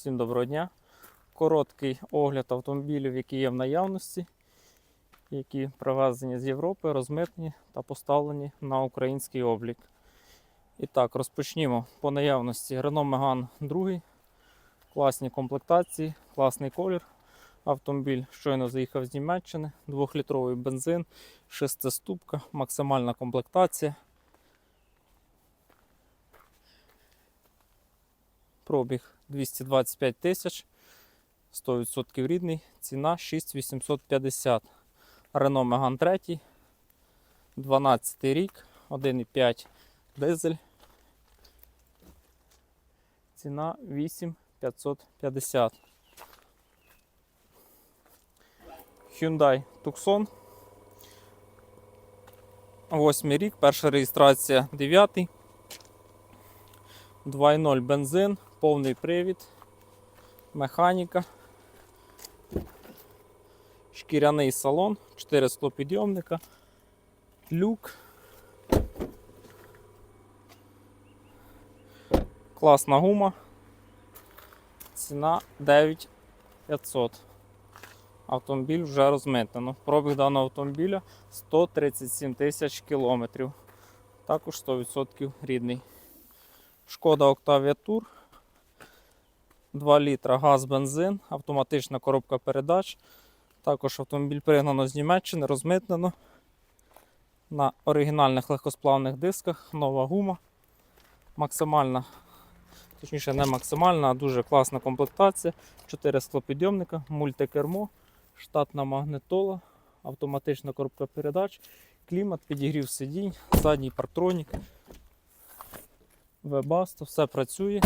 Всім доброго дня. Короткий огляд автомобілів, які є в наявності, які привезені з Європи, розмитнені та поставлені на український облік. І так, розпочнімо по наявності. Renault Megane 2. Класні комплектації, класний колір. Автомобіль щойно заїхав з Німеччини, 2-літровий бензин, шестиступка, максимальна комплектація. Пробіг 225 тисяч, 100% рідний, ціна 6850. Renault Megane 3, 12 рік, 1,5 дизель. Ціна 8550. Hyundai Tucson. 8 рік, перша реєстрація 9. 2.0 бензин, повний привід, механіка, шкіряний салон, 4 склопідйомника, люк. Класна гума. Ціна 9500. Автомобіль вже розмитнено. Пробіг даного автомобіля 137 тисяч кілометрів. Також 100% рідний. Шкода Octavia Tour. 2 літра газ, бензин, автоматична коробка передач. Також автомобіль пригнано з Німеччини, розмитнено. На оригінальних легкосплавних дисках, нова гума. Максимальна, точніше, не максимальна, а дуже класна комплектація. 4 склопідйомника, мультикермо, штатна магнитола, автоматична коробка передач, клімат, підігрів сидінь, задній партронік. Webasto, все працює.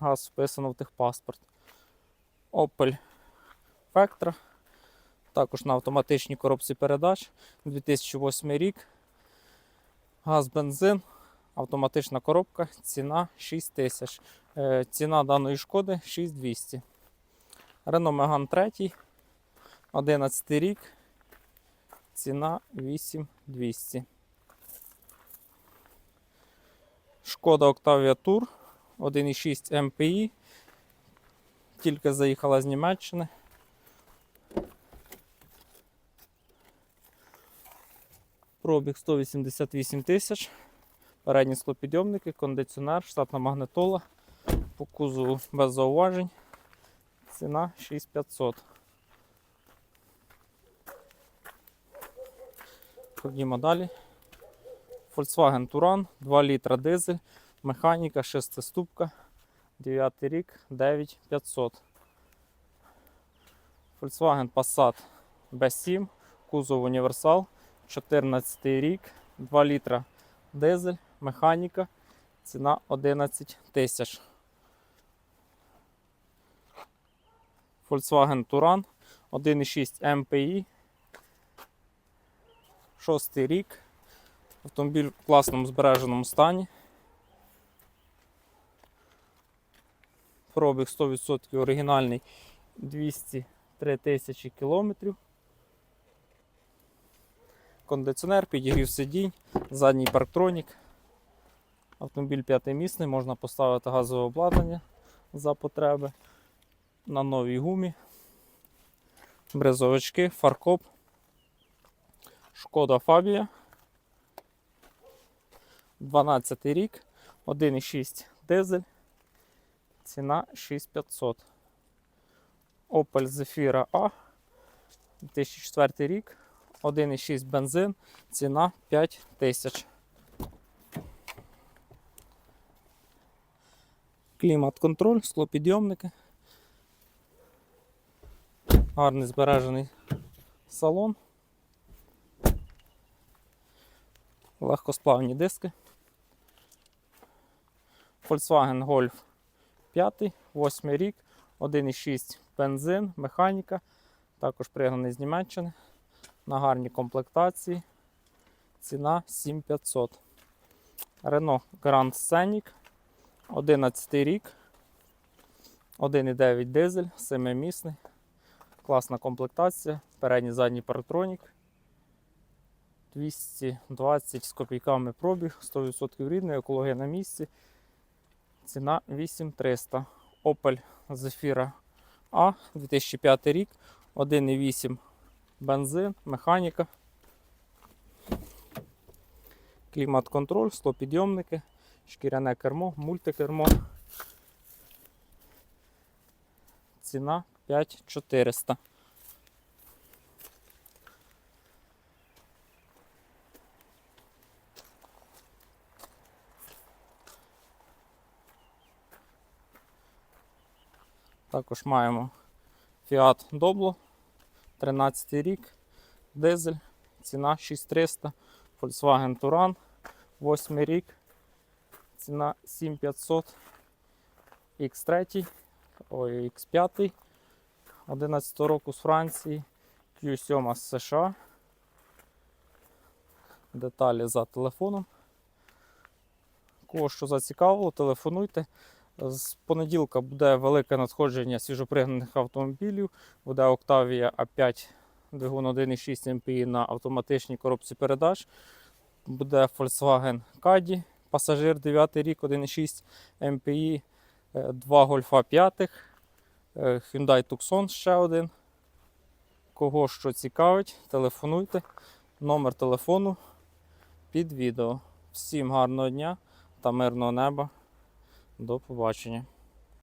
Газ вписано в техпаспорт. Opel Vectra. Також на автоматичній коробці передач 2008 рік. Газ бензин, автоматична коробка, ціна 6 тисяч. Е, Ціна даної шкоди 6200. Renault Megane 3, 11 рік. Ціна 8200. Шкода Octavia Tour 1,6 MPI. Тільки заїхала з Німеччини. Пробіг 188 тисяч. Передні склопідйомники, кондиціонер, штатна магнитола. По кузову без зауважень. Ціна 6500. Ходімо далі. Volkswagen Touran, 2 літра дизель, механіка, шестиступка, 9 рік, 9500. Volkswagen Passat B7, кузов універсал, 14 рік, 2 літра дизель, механіка, ціна 11 тисяч. Volkswagen Touran, 1,6 MPI, 6 рік. Автомобіль в класному збереженому стані. Пробіг 100% оригінальний 203 тисячі кілометрів. Кондиціонер, підігрів сидінь, задній парктронік. Автомобіль п'ятимісний, можна поставити газове обладнання за потреби на новій гумі, брезовички, фаркоп, шкода Фабія. 12 рік, 1,6 дизель, ціна 6500. Opel Zafira A, 2004 рік, 1,6 бензин, ціна 5000. Клімат-контроль, склопідйомники. Гарний збережений салон. Легкосплавні диски. Volkswagen Golf 5, 8 рік, 1,6 бензин, механіка. Також пригнаний з Німеччини. На гарній комплектації. Ціна 7500. Renault Grand Scenic, 11 рік, 1,9 дизель, 7-місний. Класна комплектація, передній задній парктронік. 220 з копійками пробіг, 100% рідний, екологія на місці. Ціна 8300. Opel Zafira A 2005 рік, 1,8 бензин, механіка. Клімат-контроль, стопідйомники, шкіряне кермо, мультикермо. Ціна 5400. Також маємо Fiat Doblo, 13 рік, дизель, ціна 6300, Volkswagen Touran, 8 рік, ціна 7500, X3, ой, X5, 11 року з Франції, Q7 з США. Деталі за телефоном. Кого що зацікавило, телефонуйте. З понеділка буде велике надходження свіжопригнаних автомобілів. Буде Octavia A5 двигун 1,6 MPI на автоматичній коробці передач. Буде Volkswagen Caddy, пасажир 9 рік, 1,6 MPI, е, два Golfa 5, е, Hyundai Tucson ще один. Кого що цікавить, телефонуйте. Номер телефону під відео. Всім гарного дня та мирного неба. До побачення.